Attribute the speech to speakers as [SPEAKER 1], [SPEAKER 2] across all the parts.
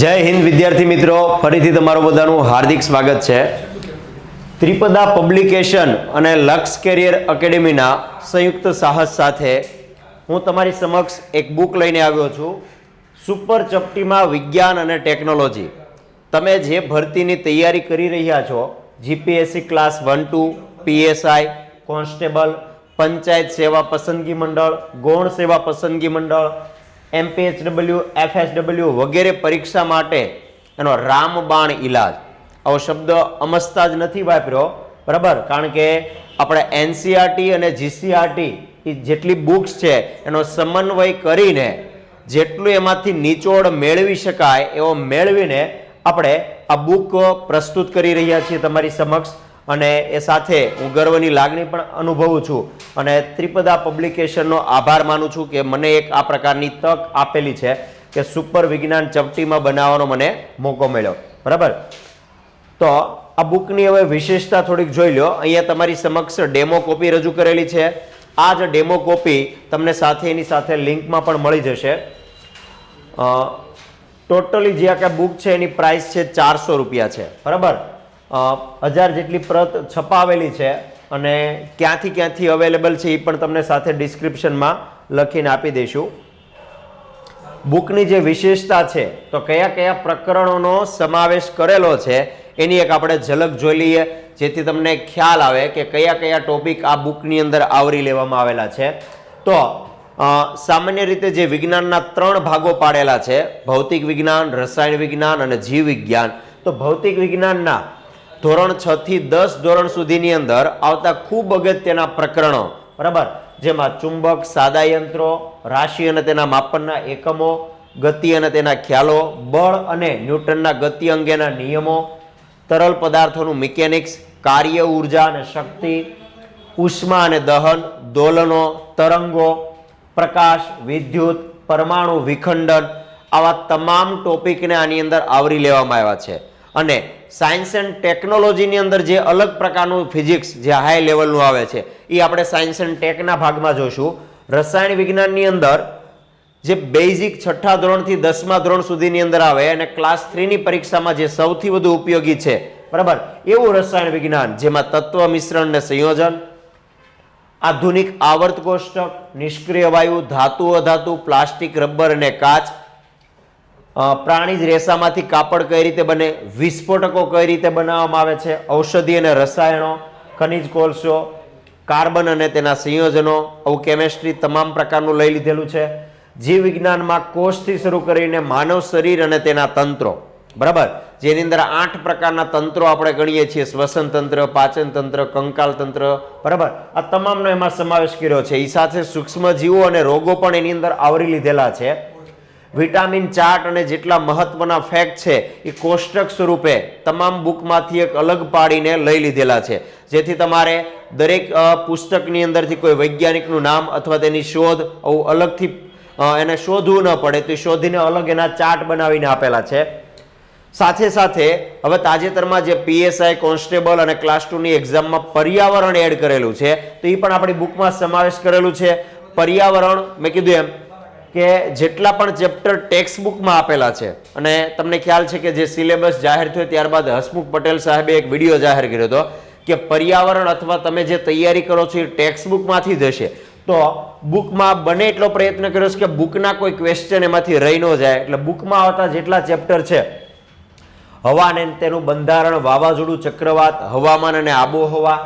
[SPEAKER 1] જય હિન્દ, વિદ્યાર્થી મિત્રો. ફરીથી તમારું બધાનું હાર્દિક સ્વાગત છે. ત્રિપદા પબ્લિકેશન અને લક્ષ કેરિયર એકેડેમીના સંયુક્ત સાહસ સાથે હું તમારી સમક્ષ એક બુક લઈને આવ્યો છું. સુપર ચપટીમાં વિજ્ઞાન અને ટેકનોલોજી. તમે જે ભરતીની તૈયારી કરી રહ્યા છો, GPSC class one, two, PSI, constable, Panchayat Seva Pasandgi Mandal, ગૌણ સેવા પસંદગી મંડળ એમપીએચડબલ્યુ એફએસડબલ્યુ વગેરે પરીક્ષા માટે એનો રામબાણ ઈલાજ. આવો શબ્દ અમસ્તા જ નથી વાપર્યો, બરાબર? કારણ કે આપણે એનસીઆરટી અને જીસીઆરટી એ જેટલી બુક્સ છે, એનો સમન્વય કરીને જેટલું એમાંથી નિચોડ મેળવી શકાય એવો મેળવીને આપણે આ બુક પ્રસ્તુત કરી રહ્યા છીએ તમારી સમક્ષ. અને એ સાથે હું ગર્વની લાગણી પણ અનુભવું છું અને ત્રિપદા પબ્લિકેશનનો આભાર માનું છું કે મને એક આ પ્રકારની તક આપેલી છે કે સુપર વિજ્ઞાન ચપટીમાં બનાવવાનો મને મોકો મળ્યો. બરાબર? તો આ બુકની હવે વિશેષતા થોડીક જોઈ લો. અહીંયા તમારી સમક્ષ ડેમો કોપી રજૂ કરેલી છે. આ જ ડેમો કોપી તમને સાથે એની સાથે લિંકમાં પણ મળી જશે. ટોટલી જે આ બુક છે એની પ્રાઇસ છે ચારસો રૂપિયા છે. બરાબર? હજાર જેટલી પ્રત છપાવેલી છે અને ક્યાંથી ક્યાંથી અવેલેબલ છે એ પણ તમને સાથે ડિસ્ક્રિપ્શનમાં લખીને આપી દઈશું. બુકની જે વિશેષતા છે, તો કયા કયા પ્રકરણોનો સમાવેશ કરેલો છે, એની એક આપણે ઝલક જોઈ લઈએ, જેથી તમને ખ્યાલ આવે કે કયા કયા ટોપિક આ બુકની અંદર આવરી લેવામાં આવેલા છે. તો સામાન્ય રીતે જે વિજ્ઞાનના ત્રણ ભાગો પાડેલા છે, ભૌતિક વિજ્ઞાન, રસાયણ વિજ્ઞાન અને જીવ વિજ્ઞાન. તો ભૌતિક વિજ્ઞાનના ધોરણ છ થી દસ ધોરણ સુધીની અંદર આવતા ખૂબ અગત્યના પ્રકરણો, બરાબર? જેમાં ચુંબક, સાદા યંત્રો, રાશિ અને તેના માપનના એકમો, ગતિ અને તેના ખ્યાલો, બળ અને ન્યૂટનના ગતિ અંગેના નિયમો, તરલ પદાર્થોનું મિકેનિક્સ, કાર્ય ઊર્જા અને શક્તિ, ઉષ્મા અને દહન, દોલનો, તરંગો, પ્રકાશ, વિદ્યુત, પરમાણુ વિખંડન, આવા તમામ ટોપિકને આની અંદર આવરી લેવામાં આવ્યા છે. અને સાયન્સ એન્ડ ટેકનોલોજીની અંદર જે અલગ પ્રકારનું ફિઝિક્સ જે હાઈ લેવલનું આવે છે એ આપણે સાયન્સ એન્ડ ટેકના ભાગમાં જોઈશું. રસાયણ વિજ્ઞાનની અંદર જે બેઝિક છઠ્ઠા ધોરણથી દસમા ધોરણ સુધીની અંદર આવે અને ક્લાસ થ્રીની પરીક્ષામાં જે સૌથી વધુ ઉપયોગી છે, બરાબર? એવું રસાયણ વિજ્ઞાન, જેમાં તત્વ મિશ્રણ ને સંયોજન, આધુનિક આવર્ત કોષ્ટક, નિષ્ક્રિય વાયુ, ધાતુ, અધાતુ, પ્લાસ્ટિક, રબર અને કાચ અ, પ્રાણીજ રેસામાંથી કાપડ કઈ રીતે બને વિસ્ફોટકો કઈ રીતે બનાવવામાં આવે છે ઔષધિ અને રસાયણો ખનિજ કોલસો કાર્બન અને તેના સંયોજનો આવું કેમેસ્ટ્રી તમામ પ્રકારનું લઈ લીધેલું છે. જીવ વિજ્ઞાનમાં કોષથી શરૂ કરીને માનવ શરીર અને તેના તંત્રો બરાબર? જેની અંદર આઠ પ્રકારના તંત્રો આપણે ગણીએ છીએ શ્વસન તંત્ર પાચન તંત્ર કંકાલ તંત્ર બરાબર? આ તમામનો એમાં સમાવેશ કર્યો છે. એ સાથે સૂક્ષ્મ જીવો અને રોગો પણ એની અંદર આવરી લીધેલા છે. વિટામિન ચાર્ટ અને જેટલા મહત્વના ફેક્ટ છે, એ કોષ્ટક સ્વરૂપે તમામ બુકમાંથી એક અલગ પાડીને લઈ લીધેલા છે. જેથી તમારે દરેક પુસ્તકની અંદરથી કોઈ વૈજ્ઞાનિકનું નામ અથવા તેની શોધ આવું અલગથી એને શોધવું ન પડે, તો શોધીને અલગ એના ચાર્ટ બનાવીને આપેલા છે. સાથે સાથે, હવે તાજેતરમાં જે પીએસઆઈ કોન્સ્ટેબલ અને ક્લાસ ટુની એક્ઝામમાં પર્યાવરણ એડ કરેલું છે, તો એ પણ આપણી બુકમાં સમાવેશ કરેલું છે. પર્યાવરણ, મેં કીધું એમ કે જેટલા પણ ચેપ્ટર ટેક્સ્ટ બુકમાં આપેલા છે. અને તમને ખ્યાલ છે કે જે સિલેબસ જાહેર થયો ત્યારબાદ હસમુખ પટેલ સાહેબે એક વીડિયો જાહેર કર્યો હતો કે પર્યાવરણ અથવા તમે જે તૈયારી કરો છો એ ટેક્સ્ટ બુકમાંથી જ હશે તો બુકમાં બને એટલો પ્રયત્ન કર્યો છે કે બુકના કોઈ ક્વેશ્ચન એમાંથી રહી ન જાય. એટલે બુકમાં આવતા જેટલા ચેપ્ટર છે, હવા અને તેનું બંધારણ, વાવાઝોડું, ચક્રવાત, હવામાન અને આબોહવા,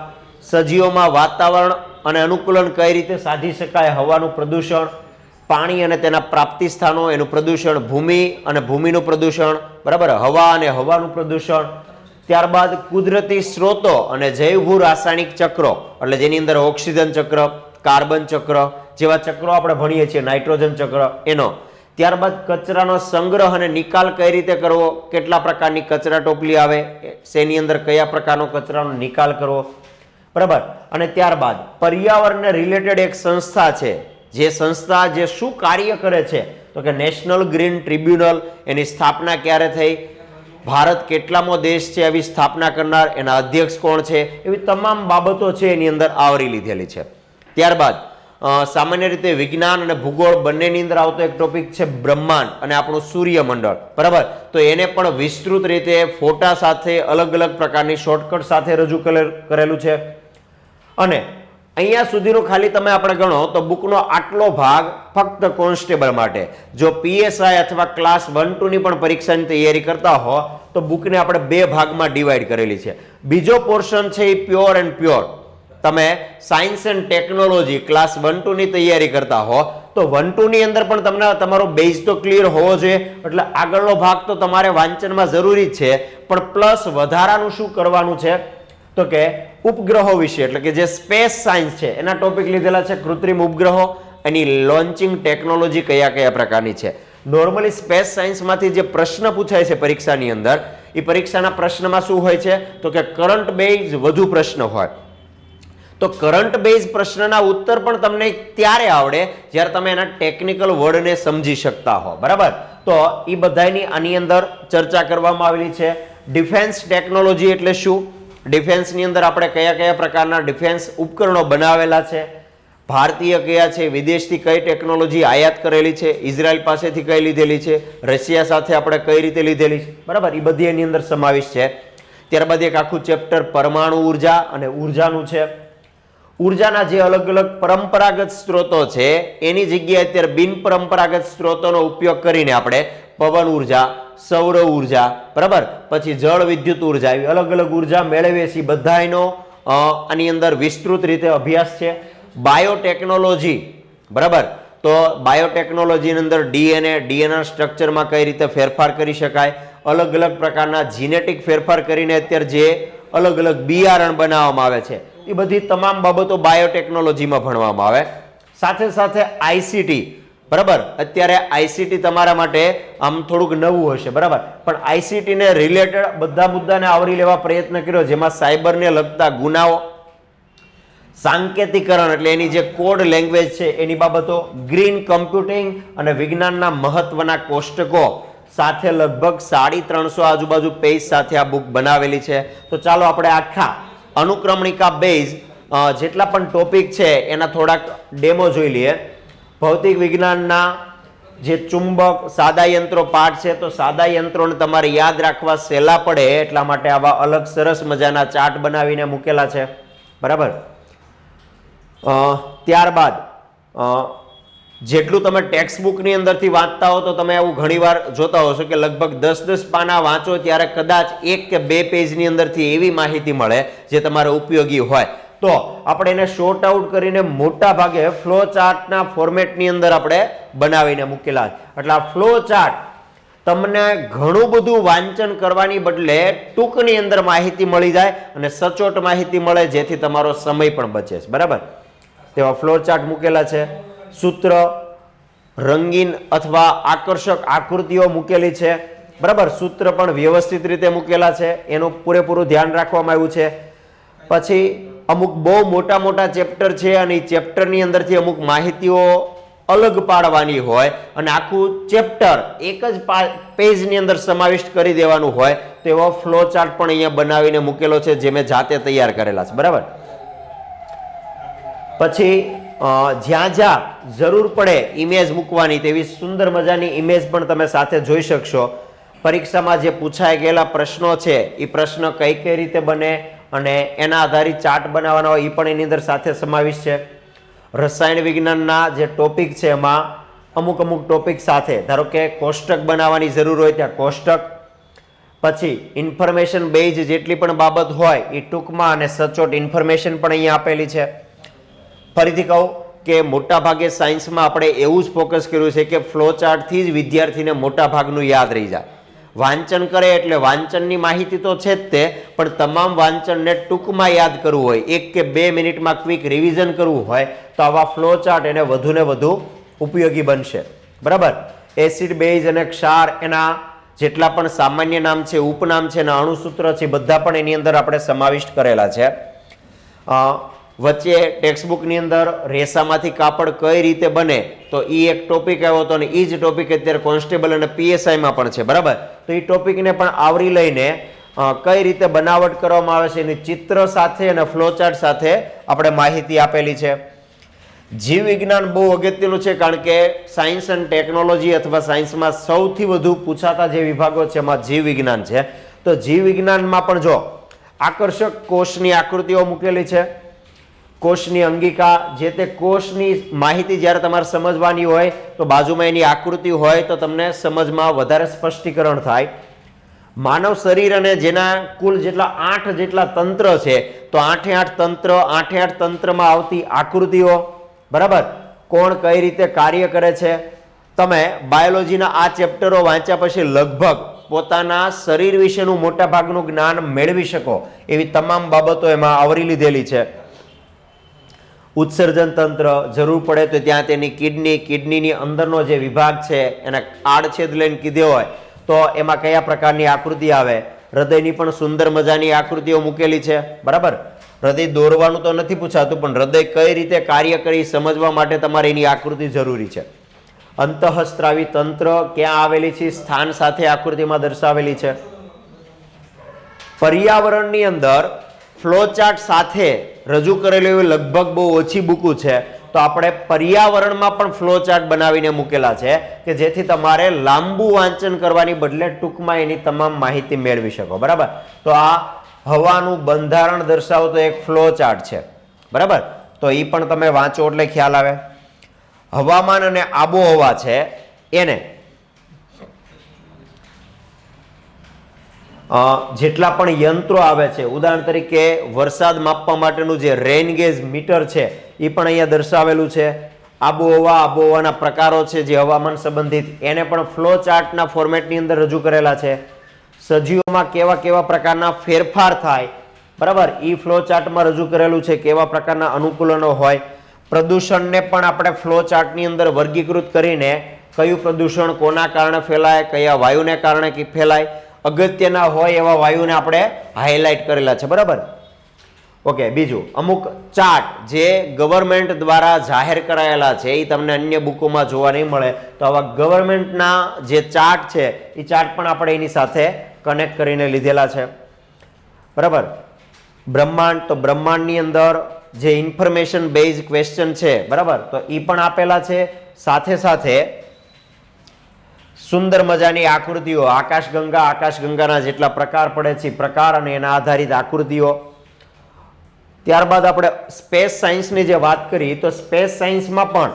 [SPEAKER 1] સજીવોમાં વાતાવરણ અને અનુકૂલન કઈ રીતે સાધી શકાય, હવાનું પ્રદૂષણ પાણી અને તેના પ્રાપ્તિ સ્થાનો, એનું પ્રદૂષણ ભૂમિ અને ભૂમિનું પ્રદૂષણ, બરાબર? હવા અને હવાનું પ્રદૂષણ. ત્યારબાદ કુદરતી સ્ત્રોતો અને જૈવભૂ રાસાયણિક ચક્રો, એટલે જેની અંદર ઓક્સિજન ચક્ર, કાર્બન ચક્ર, જેવા ચક્રો આપણે ભણીએ છીએ, નાઇટ્રોજન ચક્ર, એનો. ત્યારબાદ કચરાનો સંગ્રહ અને નિકાલ કઈ રીતે કરવો, કેટલા પ્રકારની કચરા ટોપલી આવે શેની અંદર કયા પ્રકારનો કચરાનો નિકાલ કરવો, બરાબર? અને ત્યારબાદ પર્યાવરણને રિલેટેડ એક સંસ્થા છે જે સંસ્થા જે શું કાર્ય કરે છે? તો કે નેશનલ ગ્રીન ટ્રિબ્યુનલ એની સ્થાપના ક્યારે થઈ? ભારત કેટલામો દેશ છે આવી સ્થાપના કરનાર? એના અધ્યક્ષ કોણ છે? એવી તમામ બાબતો છે એની અંદર આવરી લીધેલી છે. ત્યારબાદ સામાન્ય રીતે વિજ્ઞાન અને ભૂગોળ બંનેની અંદર આવતો એક ટોપિક છે બ્રહ્માંડ અને આપણું સૂર્યમંડળ. બરાબર? તો એને પણ વિસ્તૃત રીતે ફોટા સાથે અલગ અલગ પ્રકારની શોર્ટકટ સાથે રજૂ કરેલ- છે. અને અહીંયા સુધીનું ખાલી તમે આપણે ગણો તો બુકનો આટલો ભાગ ફક્ત કોન્સ્ટેબલ માટે. જો પીએસઆઈ અથવા ક્લાસ વન ટુની પણ પરીક્ષાની તૈયારી કરતા હો, તો બુકને આપણે બે ભાગમાં ડિવાઈડ કરેલી છે. બીજો પોર્શન છે એ પ્યોર એન્ડ પ્યોર તમે science and technology class one ટુની તૈયારી કરતા હો, તો વન ટુની અંદર પણ તમને તમારો બેઝ તો ક્લિયર હોવો જોઈએ. એટલે આગળનો ભાગ તો તમારે વાંચનમાં જરૂરી છે. પણ પ્લસ વધારાનું શું કરવાનું છે? તો કે ઉપગ્રહો વિશે, એટલે કે જે સ્પેસ સાયન્સ છે, એના ટોપિક લીધેલા છે કૃત્રિમ ઉપગ્રહો, એની લોન્ચિંગ ટેકનોલોજી કયા કયા પ્રકારની છે. નોર્મલી સ્પેસ સાયન્સમાંથી જે પ્રશ્ન પૂછાય છે પરીક્ષાની અંદર, એ પરીક્ષાના પ્રશ્નમાં શું હોય છે? તો કે કરંટ બેઝ વધુ પ્રશ્ન હોય. તો કરંટ બેઝ પ્રશ્નના ઉત્તર પણ તમને ત્યારે આવડે જ્યારે તમે એના ટેકનિકલ વર્ડને સમજી શકતા હો. બરાબર? તો એ બધાની આની અંદર ચર્ચા કરવામાં આવેલી છે. ડિફેન્સ ટેકનોલોજી એટલે શું? ડિફેન્સની અંદર આપણે કયા કયા પ્રકારના ડિફેન્સ ઉપકરણો બનાવેલા છે? ભારતીય કયા છે? વિદેશથી કઈ ટેકનોલોજી આયાત કરેલી છે? ઇઝરાયલ પાસેથી કઈ લીધેલી છે? રશિયા સાથે આપણે કઈ રીતે લીધેલી છે? બરાબર એ બધી એની અંદર સમાવેશ છે. ત્યારબાદ એક આખું ચેપ્ટર પરમાણુ ઊર્જા અને ઉર્જાનું છે. ઉર્જાના જે અલગ અલગ પરંપરાગત સ્ત્રોતો છે, એની જગ્યાએ અત્યારે બિન પરંપરાગત સ્ત્રોતોનો ઉપયોગ કરીને આપણે પવન ઊર્જા સૌર ઊર્જા, બરાબર? પછી જળ વિદ્યુત ઊર્જા, એવી અલગ અલગ ઊર્જા મેળવીએ છીએ બધાયનો. આની અંદર વિસ્તૃત રીતે અભ્યાસ છે. બાયોટેકનોલોજી, બરાબર? તો બાયોટેકનોલોજીની અંદર ડીએનએ ડીએનએ સ્ટ્રક્ચરમાં કઈ રીતે ફેરફાર કરી શકાય? અલગ અલગ પ્રકારના જીનેટિક ફેરફાર કરીને અત્યારે જે અલગ અલગ બિયારણ બનાવવામાં આવે છે. એ બધી તમામ બાબતો બાયોટેકનોલોજીમાં ભણવામાં આવે. સાથે સાથે આઈસીટી બરાબર? અત્યારે આઈસીટી તમારા માટે આમ થોડુંક નવું હશે, બરાબર? પણ આઈસીટીને રિલેટેડ બધા મુદ્દાને આવરી લેવા પ્રયત્ન કર્યો, જેમાં સાયબરને લગતા ગુનાઓ, સાંકેતિકરણ, એટલે એની જે કોડ લેંગ્વેજ છે, એની બાબતો ગ્રીન કમ્પ્યુટિંગ અને વિજ્ઞાનના મહત્વના કોષ્ટકો સાથે લગભગ સાડી ત્રણસો આજુબાજુ પેજ સાથે આ બુક બનાવેલી છે. તો ચાલો આપણે આખા અનુક્રમણિકા બેઝ જેટલા પણ ટોપિક છે, એના થોડાક ડેમો જોઈ લઈએ. ભૌતિક વિજ્ઞાનના જે ચુંબક સાદા યંત્રો પાઠ છે, તો સાદા યંત્રોને તમારે યાદ રાખવા સહેલા પડે, એટલા માટે આવા અલગ સરસ મજાના ચાર્ટ બનાવીને મૂકેલા છે. બરાબર? ત્યારબાદ જેટલું તમે ટેક્સ્ટ બુકની અંદરથી વાંચતા હો, તો તમે આવું ઘણીવાર જોતા હશો કે લગભગ દસ દસ પાના વાંચો, ત્યારે કદાચ એક કે બે પેજની અંદરથી એવી માહિતી મળે, જે તમારે ઉપયોગી હોય. તો આપણે એને શોર્ટ આઉટ કરીને મોટા ભાગે ફ્લો ચાર્ટના ફોર્મેટની અંદર આપણે બનાવીને મૂકેલા એટલે ફ્લો ચાર્ટ તમને ઘણું બધું વાંચન કરવાની બદલે ટૂંકની અંદર માહિતી મળી જાય અને સચોટ માહિતી મળે, જેથી તમારો સમય પણ બચે બરાબર? તેવા ફ્લો ચાર્ટ મૂકેલા છે. સૂત્ર, રંગીન અથવા આકર્ષક આકૃતિઓ મૂકેલી છે. બરાબર? સૂત્ર પણ વ્યવસ્થિત રીતે મૂકેલા છે. એનું પૂરેપૂરું ધ્યાન રાખવામાં આવ્યું છે. પછી અમુક બહુ મોટા મોટા ચેપ્ટર છે અને એ ચેપ્ટરની અંદરથી અમુક માહિતીઓ અલગ પાડવાની હોય અને આખું ચેપ્ટર એક જ પેજની અંદર સમાવિષ્ટ કરી દેવાનું હોય તો એવો ફ્લો ચાર્ટ પણ અહીંયા બનાવીને મૂકેલો છે જે મેં જાતે તૈયાર કરેલા છે. બરાબર? પછી જ્યાં જ્યાં જરૂર પડે ઇમેજ મૂકવાની તેવી સુંદર મજાની ઇમેજ પણ તમે સાથે જોઈ શકશો. પરીક્ષામાં જે પૂછાઈ ગયેલા પ્રશ્નો છે એ પ્રશ્ન કઈ કઈ રીતે બને અને એના આધારિત ચાર્ટ બનાવવાના હોય એ પણ એની અંદર સાથે સમાવિષ્ટ છે. રસાયણ વિજ્ઞાનના જે ટોપિક છે એમાં અમુક અમુક ટોપિક સાથે, ધારો કે કોષ્ટક બનાવવાની જરૂર હોય ત્યાં કોષ્ટક, પછી ઇન્ફોર્મેશન બેઝ જેટલી પણ બાબત હોય એ ટૂંકમાં અને સચોટ ઇન્ફોર્મેશન પણ અહીંયા આપેલી છે. ફરીથી કહું કે મોટા ભાગે સાયન્સમાં આપણે એવું જ ફોકસ કર્યું છે કે ફ્લો ચાર્ટથી જ વિદ્યાર્થીને મોટા ભાગનું યાદ રહી જાય. વાંચન કરે એટલે વાંચનની માહિતી તો છે જ તે, પણ તમામ વાંચનને ટૂંકમાં યાદ કરવું હોય, એક કે બે મિનિટમાં ક્વિક રિવિઝન કરવું હોય, તો આવા ફ્લો ચાર્ટ એને વધુ ને વધુ ઉપયોગી બનશે. બરાબર? એસિડ બેઝ અને ક્ષાર એના જેટલા પણ સામાન્ય નામ છે, ઉપનામ છે અને અણુસૂત્ર છે, બધા પણ એની અંદર આપણે સમાવિષ્ટ કરેલા છે. વચ્ચે ટેક્સ્ટબુકની અંદર રેસામાંથી કાપડ કઈ રીતે બને, તો એ એક ટોપિક આવ્યો હતો અને એ જ ટોપિક અત્યારે કોન્સ્ટેબલ અને પીએસઆઈમાં પણ છે, બરાબર? તો એ ટોપિકને પણ આવરી લઈને કઈ રીતે બનાવટ કરવામાં આવે છે, એની ચિત્ર સાથે અને ફ્લોચાર્ટ સાથે આપણે માહિતી આપેલી છે. જીવ વિજ્ઞાન બહુ અગત્યનું છે, કારણ કે સાયન્સ એન્ડ ટેકનોલોજી અથવા સાયન્સમાં સૌથી વધુ પૂછાતા જે વિભાગો છે, એમાં જીવ વિજ્ઞાન છે. તો જીવ વિજ્ઞાનમાં પણ જો આકર્ષક કોષની આકૃતિઓ મૂકેલી છે કોષની અંગિકા, જે તે કોષની માહિતી જ્યારે તમારે સમજવાની હોય, તો બાજુમાં એની આકૃતિ હોય, તો તમને સમજમાં વધારે સ્પષ્ટીકરણ થાય. માનવ શરીર અને જેના કુલ જેટલા આઠ જેટલા તંત્ર છે, તો આઠે આઠ તંત્ર, આઠે આઠ તંત્રમાં આવતી આકૃતિઓ, બરાબર? કોણ કઈ રીતે કાર્ય કરે છે? તમે બાયોલોજીના આ ચેપ્ટરો વાંચ્યા પછી લગભગ પોતાના શરીર વિશેનું મોટા ભાગનું જ્ઞાન મેળવી શકો. એવી તમામ બાબતો એમાં આવરી લીધેલી છે. ઉત્સર્જન તંત્ર જરૂર પડે તો ત્યાં તેની કિડની, કિડનીની અંદરનો જે વિભાગ છે, એના આડછેદ લઈને કીધો હોય, તો એમાં કયા પ્રકારની આકૃતિ આવે? હૃદયની પણ સુંદર મજાની આકૃતિઓ મૂકેલી છે, બરાબર? હૃદય દોરવાનું તો નથી પૂછાતું, પણ હૃદય કઈ રીતે કાર્ય કરી સમજવા માટે તમારે એની આકૃતિ જરૂરી છે. અંતઃસ્ત્રાવી તંત્ર ક્યાં આવેલી છે? સ્થાન સાથે આકૃતિમાં દર્શાવેલી છે. પર્યાવરણની અંદર ફ્લોચાર્ટ સાથે રજૂ કરેલી એવી લગભગ બહુ ઓછી બુકો છે, તો આપણે પર્યાવરણમાં પણ ફ્લો ચાર્ટ બનાવીને મૂકેલા છે કે જેથી તમારે લાંબુ વાંચન કરવાની બદલે ટૂંકમાં એની તમામ માહિતી મેળવી શકો. બરાબર? તો આ હવાનું બંધારણ દર્શાવતો એક ફ્લો ચાર્ટ છે. બરાબર? તો એ પણ તમે વાંચો એટલે ખ્યાલ આવે. હવામાન અને આબોહવા છે, એને જેટલા પણ યંત્રો આવે છે, ઉદાહરણ તરીકે વરસાદ માપવા માટેનું જે રેન ગેજ મીટર છે એ પણ અહીંયા દર્શાવેલું છે. આબોહવા, આબોહવાના પ્રકારો છે જે હવામાન સંબંધિત, એને પણ ફ્લો ચાર્ટના ફોર્મેટની અંદર રજૂ કરેલા છે. સજીવોમાં કેવા કેવા પ્રકારના ફેરફાર થાય, બરાબર? એ ફ્લો ચાર્ટમાં રજૂ કરેલું છે કેવા પ્રકારના અનુકૂલનો હોય. પ્રદૂષણને પણ આપણે ફ્લો ચાર્ટની અંદર વર્ગીકૃત કરીને કયું પ્રદૂષણ કોના કારણે ફેલાય, કયા વાયુને કારણે ફેલાય અગત્યના હોય એવા વાયુને આપણે હાઇલાઇટ કરેલા છે, બરાબર? ઓકે બીજું, અમુક ચાર્ટ જે ગવર્મેન્ટ દ્વારા જાહેર કરાયેલા છે એ તમને અન્ય બુકોમાં જોવા નહીં મળે. તો આવા ગવર્મેન્ટના જે ચાર્ટ છે એ ચાર્ટ પણ આપણે એની સાથે કનેક્ટ કરીને લીધેલા છે. બરાબર? બ્રહ્માંડ, તો બ્રહ્માંડની અંદર જે ઇન્ફોર્મેશન બેઝ ક્વેશ્ચન છે, બરાબર? તો એ પણ આપેલા છે. સાથે સાથે સુંદર મજાની આકૃતિઓ, આકાશગંગા, આકાશગંગાના જેટલા પ્રકાર પડે છે પ્રકાર અને એના આધારિત આકૃતિઓ. ત્યારબાદ આપણે સ્પેસ સાયન્સની જે વાત કરી, તો સ્પેસ સાયન્સમાં પણ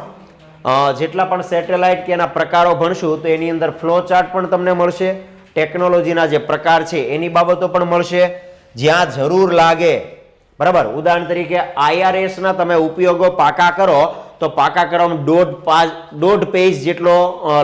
[SPEAKER 1] જેટલા પણ સેટેલાઇટ કે એના પ્રકારો ભણશું, તો એની અંદર ફ્લો ચાર્ટ પણ તમને મળશે, ટેકનોલોજીના જે પ્રકાર છે, એની બાબતો પણ મળશે. જ્યાં જરૂર લાગે, બરાબર? ઉદાહરણ તરીકે આઈઆરએસના તમે ઉપયોગો પાકા કરો તો પાકા કરવામાં દોઢ પાંચ, દોઢ પેજ જેટલો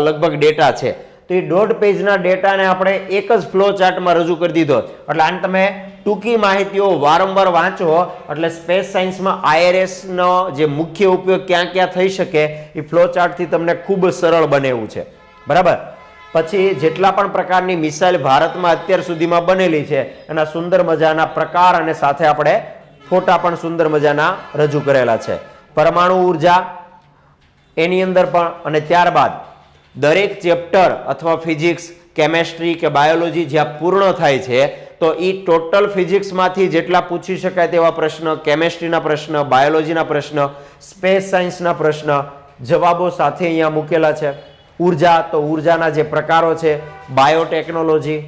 [SPEAKER 1] લગભગ ડેટા છે. તો એ દોઢ પેજના ડેટાને આપણે એક જ ફ્લો ચાર્ટમાં રજૂ કરી દીધો. એટલે આને તમે ટૂંકી માહિતીઓ વારંવાર વાંચો. એટલે સ્પેસ સાયન્સમાં આઈઆરએસનો જે મુખ્ય ઉપયોગ ક્યાં ક્યાં થઈ શકે, એ ફ્લો ચાર્ટથી તમને ખૂબ સરળ બને એવું છે. બરાબર? પછી જેટલા પણ પ્રકારની મિસાઇલ ભારતમાં અત્યાર સુધીમાં બનેલી છે, એના સુંદર મજાના પ્રકાર અને સાથે આપણે ફોટા પણ સુંદર મજાના રજૂ કરેલા છે. પરમાણુ ઊર્જા એની અંદર પણ, અને ત્યારબાદ દરેક ચેપ્ટર અથવા ફિઝિક્સ, કેમેસ્ટ્રી કે બાયોલોજી જ્યાં પૂર્ણ થાય છે, તો એ ટોટલ ફિઝિક્સમાંથી જેટલા પૂછી શકાય તેવા પ્રશ્ન, કેમેસ્ટ્રીના પ્રશ્ન, બાયોલોજીના પ્રશ્ન, સ્પેસ સાયન્સના પ્રશ્ન, જવાબો સાથે અહીંયા મૂકેલા છે. ઊર્જા તો ઉર્જાના જે પ્રકારો છે, બાયોટેકનોલોજી,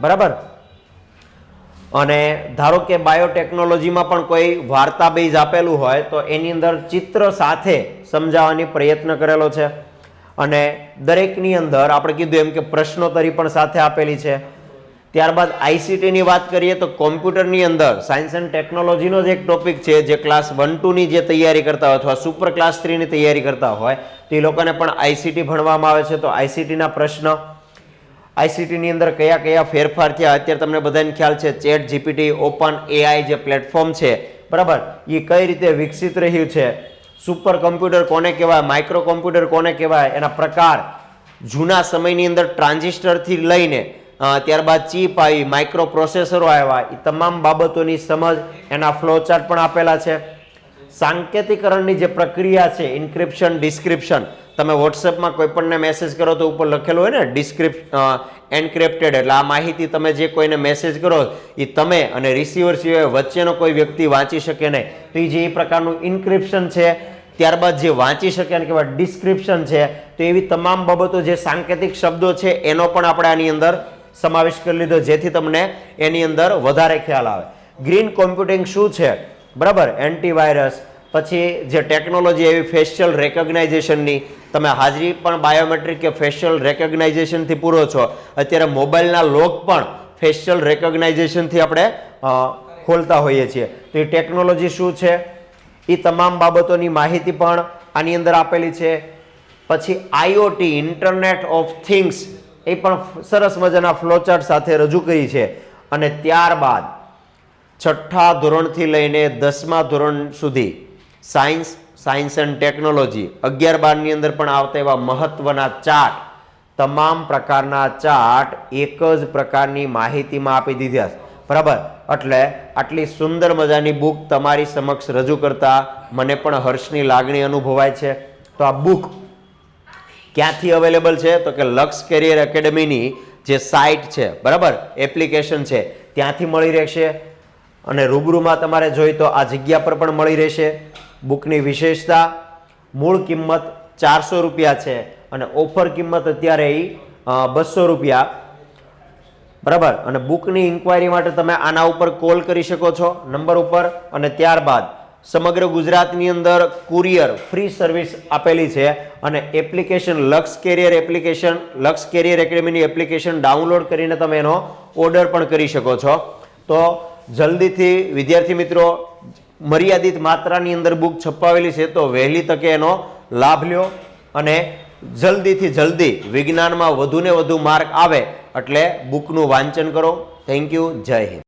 [SPEAKER 1] બરાબર? અને ધારો કે બાયોટેકનોલોજીમાં પણ કોઈ વાર્તા બેઝ આપેલું હોય, તો એની અંદર ચિત્ર સાથે સમજાવવાની પ્રયત્ન કરેલો છે. અને દરેકની અંદર આપણે કીધું એમ કે પ્રશ્નોત્તરી પણ સાથે આપેલી છે. ત્યારબાદ આઈસીટીની વાત કરીએ તો કોમ્પ્યુટરની અંદર સાયન્સ એન્ડ ટેકનોલોજીનો જ એક ટોપિક છે, જે ક્લાસ વન ટુની જે તૈયારી કરતા હોય અથવા સુપર ક્લાસ થ્રીની તૈયારી કરતા હોય, તો લોકોને પણ આઈસીટી ભણવામાં આવે છે. તો આઈસીટીના પ્રશ્ન આઈસીટીની અંદર કયા કયા ફેરફાર થયા, અત્યારે તમને બધાને ખ્યાલ છે, ચેટ જીપીટી, ઓપન એઆઈ જે પ્લેટફોર્મ છે, બરાબર? એ કઈ રીતે વિકસિત રહ્યું છે? સુપર કમ્પ્યુટર કોને કહેવાય, માઇક્રો કોમ્પ્યુટર કોને કહેવાય, એના પ્રકાર જૂના સમયની અંદર ટ્રાન્ઝિસ્ટરથી લઈને ત્યારબાદ ચીપ આવી માઇક્રો પ્રોસેસરો આવ્યા એ તમામ બાબતોની સમજ એના ફ્લોચાર્ટ પણ આપેલા છે. સાંકેતિકરણની જે પ્રક્રિયા છે, ઇન્ક્રિપ્શન, ડિસ્ક્રિપ્શન તમે વોટ્સએપમાં કોઈ પણને મેસેજ કરો તો ઉપર લખેલું હોય ને ડિસ્ક્રિપ એન્ક્રિપ્ટેડ એટલે આ માહિતી તમે જે કોઈને મેસેજ કરો એ તમે અને રિસીવર સિવાય વચ્ચેનો કોઈ વ્યક્તિ વાંચી શકે નહીં. તો એ જે એ પ્રકારનું ઇન્ક્રિપ્શન છે, ત્યારબાદ જે વાંચી શકે અને કેવા ડિસ્ક્રિપ્શન છે, તો એવી તમામ બાબતો જે સાંકેતિક શબ્દો છે, એનો પણ આપણે આની અંદર સમાવેશ કરી લીધો, જેથી તમને એની અંદર વધારે ખ્યાલ આવે. ગ્રીન કોમ્પ્યુટિંગ શું છે? બરાબર? એન્ટીવાયરસ પછી જે ટેકનોલોજી એવી ફેશિયલ રેકગ્નાઇઝેશનની તમે હાજરી પણ બાયોમેટ્રિક કે ફેશિયલ રેકગ્નાઇઝેશનથી પૂરો છો, અત્યારે મોબાઈલના લોક પણ ફેશિયલ રેકગ્નાઇઝેશનથી આપણે ખોલતા હોઈએ છીએ. તો એ ટેકનોલોજી શું છે? એ તમામ બાબતોની માહિતી પણ આની અંદર આપેલી છે. પછી આઈઓટી ઇન્ટરનેટ ઓફ થિંગ્સ એ પણ સરસ મજાના ફ્લોચાર્ટ સાથે રજૂ કરી છે. અને ત્યારબાદ છઠ્ઠા ધોરણથી લઈને દસમા ધોરણ સુધી સાયન્સ સાયન્સ એન્ડ ટેકનોલોજી અગિયાર બારની અંદર પણ આવતા એવા મહત્વના ચાર્ટ, તમામ પ્રકારના ચાર્ટ એક જ પ્રકારની માહિતીમાં આપી દીધા બરાબર? એટલે આટલી સુંદર મજાની બુક તમારી સમક્ષ રજૂ કરતા મને પણ હર્ષની લાગણી અનુભવાય છે. તો આ બુક ક્યાંથી અવેલેબલ છે? તો કે લક્ષ કેરિયર એકેડમીની જે સાઇટ છે, બરાબર? એપ્લિકેશન છે, ત્યાંથી મળી રહેશે. અને રૂબરૂમાં તમારે જોઈ તો આ જગ્યા પર પણ મળી રહેશે. બુકની વિશેષતા, મૂળ કિંમત ચારસો રૂપિયા છે અને ઓફર કિંમત અત્યારે એ બસો રૂપિયા. બરાબર? અને બુકની ઇન્ક્વાયરી માટે તમે આના ઉપર કોલ કરી શકો છો, નંબર ઉપર, અને ત્યારબાદ સમગ્ર ગુજરાતની અંદર કુરિયર ફ્રી સર્વિસ આપેલી છે અને application Laksh career application Laksh career એકેડમીની application download કરીને તમે એનો ઓર્ડર પણ કરી શકો છો. તો જલ્દીથી, વિદ્યાર્થી મિત્રો મર્યાદિત માત્રાની અંદર બુક છપાવેલી છે, તો વહેલી તકે એનો લાભ લ્યો અને જલ્દીથી જલ્દી વિજ્ઞાનમાં વધુને વધુ માર્ક આવે એટલે બુકનું વાંચન કરો. થેન્ક યુ જય હિન્દ.